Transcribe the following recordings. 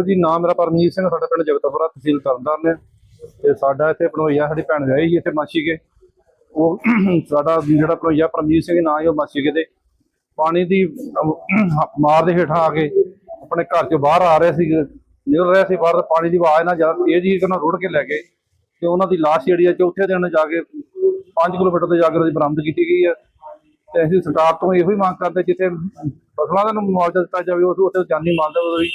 ਦੇਖੋ ਜੀ, ਨਾਮ ਮੇਰਾ ਪਰਮਜੀਤ ਸਿੰਘ ਸਾਡਾ ਪਿੰਡ ਜਗਤਪੁਰਾ ਤਹਿਸੀਲ ਤਰਨਤਾਰਨ ਹੈ ਤੇ ਸਾਡਾ ਇੱਥੇ ਪਣੋਈਆ ਸਾਡੀ ਭੈਣ ਵਿਆਹੀ ਜੀ ਇੱਥੇ ਮਾਸੀ ਕੇ ਉਹ ਸਾਡਾ ਜਿਹੜਾ ਪਣੋਈਆ ਪਰਮਜੀਤ ਸਿੰਘ ਨਾਂ ਹੈ ਉਹ ਮਾਸੀ ਕੇ ਦੇ ਪਾਣੀ ਦੀ ਮਾਰ ਦੇ ਹੇਠਾਂ ਆ ਕੇ ਆਪਣੇ ਘਰ ਚੋਂ ਬਾਹਰ ਆ ਰਹੇ ਸੀ, ਨਿਕਲ ਰਹੇ ਸੀ ਬਾਹਰ ਤਾਂ ਪਾਣੀ ਦੀ ਆਵਾਜ਼ ਨਾਲ ਜ਼ਿਆਦਾ ਤੇਜ਼ ਹੀ ਉਹਨਾਂ ਰੁੜ ਕੇ ਲੈ ਗਏ। ਤੇ ਉਹਨਾਂ ਦੀ ਲਾਸ਼ ਜਿਹੜੀ ਹੈ ਚੌਥੇ ਦਿਨ ਜਾ ਕੇ 5 ਕਿਲੋਮੀਟਰ ਤੇ ਜਾ ਕੇ ਉਹਦੀ ਬਰਾਮਦ ਕੀਤੀ ਗਈ ਹੈ ਤੇ ਅਸੀਂ ਸਰਕਾਰ ਤੋਂ ਇਹੋ ਹੀ ਮੰਗ ਕਰਦੇ ਜਿੱਥੇ ਫਸਲਾਂ ਦਾ ਮੁਆਵਜ਼ਾ ਦਿੱਤਾ ਜਾਵੇ ਉਸ ਉੱਥੇ ਜਾਨੀ ਮਾਲ ਦਾ ਵੀ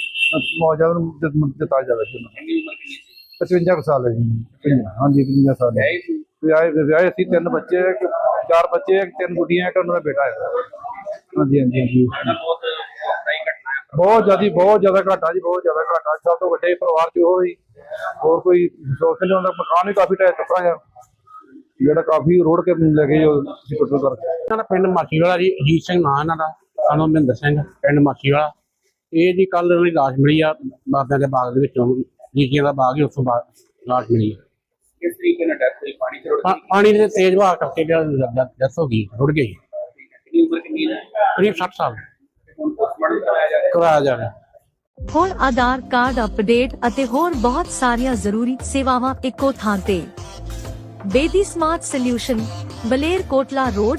ਮੁਆਵਜ਼ਾ ਨੂੰ ਦਿੱਤ- ਜਾਵੇ ਜੀ ਉਹਨਾਂ ਨੂੰ। ਕਿੰਨੀ ਉਮਰ ਕਿੰਨੀ ਸੀ? 55 ਕੁ ਸਾਲ ਹੈ ਜੀ। ਹਾਂਜੀ 55 ਸਾਲ ਹੈ। ਵਿਆਹੇ ਵਿਆਹੇ ਅਸੀਂ ਤਿੰਨ ਬੱਚੇ ਚਾਰ ਬੱਚੇ ਤਿੰਨ ਗੁੱਡੀਆਂ ਇੱਕ ਉਹਨਾਂ ਦਾ ਬੇਟਾ ਹੈ। ਹਾਂਜੀ ਹਾਂਜੀ ਹਾਂਜੀ। ਬਹੁਤ ਜ਼ਿਆਦਾ ਬਹੁਤ ਜ਼ਿਆਦਾ ਘਾਟਾ ਜੀ ਬਹੁਤ ਜ਼ਿਆਦਾ ਘਾਟਾ। ਸਭ ਤੋਂ ਵੱਡੇ ਪਰਿਵਾਰ ਚ ਉਹ ਹੀ। ਹੋਰ ਕੋਈ ਸੋਚ ਨਹੀਂ ਹੁੰਦਾ ਮਕਾਨ ਵੀ ਕਾਫੀ ਚੁੱਕਾ ਹੈ ਜਿਹੜਾ ਕਾਫੀ ਰੋੜ ਕੇ ਲੈ ਗਏ ਉਹ ਹਸਪੀਟਲ ਕਰਕੇ। ਇਹਨਾਂ ਦਾ ਪਿੰਡ ਮਾਛੀ ਵਾਲਾ ਜੀ ਅਜੀਤ ਸਿੰਘ ਨਾਂ ਇਹਨਾਂ ਦਾ ਸਾਨੂੰ ਮਹਿੰਦਰ ਸਿੰਘ ਪਿੰਡ ਮਾਛੀ ਵਾਲਾ ਇਹ ਜੀ ਕੱਲ ਇਹਨਾਂ ਦੀ ਲਾਸ਼ ਮਿਲੀ ਆ ਬਾਬਿਆਂ ਦੇ ਬਾਗ ਦੇ ਵਿੱਚੋਂ ਜੀਜੀਆਂ ਦਾ ਬਾਗ ਹੀ ਉਸ ਤੋਂ ਬਾਅਦ ਲਾਸ਼ ਮਿਲੀ ਆ। ਕਿਸ ਤਰੀਕੇ ਨਾਲ ਡੈਥ ਹੋਈ? ਪਾਣੀ ਚ ਰੁੜ ਪਾ- ਗਈ? ਪਾਣੀ ਦੇ ਤੇਜ਼ ਵਹਾਅ ਕਰਕੇ ਡੈਥ ਹੋ ਗਈ ਰੁੜ ਗਈ। ਕਿੰਨੀ ਉਮਰ ਕਿੰਨੀ ਹੈ? ਕਰੀਬ 60 ਸਾਲ। ਕਰਾਇਆ ਜਾ ਰਿਹਾ। ਕਰਾਇਆ ਜਾ ਰਿਹਾ। ਹੁਣ ਆਧਾਰ ਕਾਰਡ ਅਪਡੇਟ ਅਤੇ ਹੋਰ ਬਹੁਤ ਸਾਰੀਆਂ ਜ਼ਰੂਰੀ ਸੇਵਾਵਾਂ ਇੱਕੋ ਥਾਂ ਤੇ। Bedi smart solution Baler Kotla road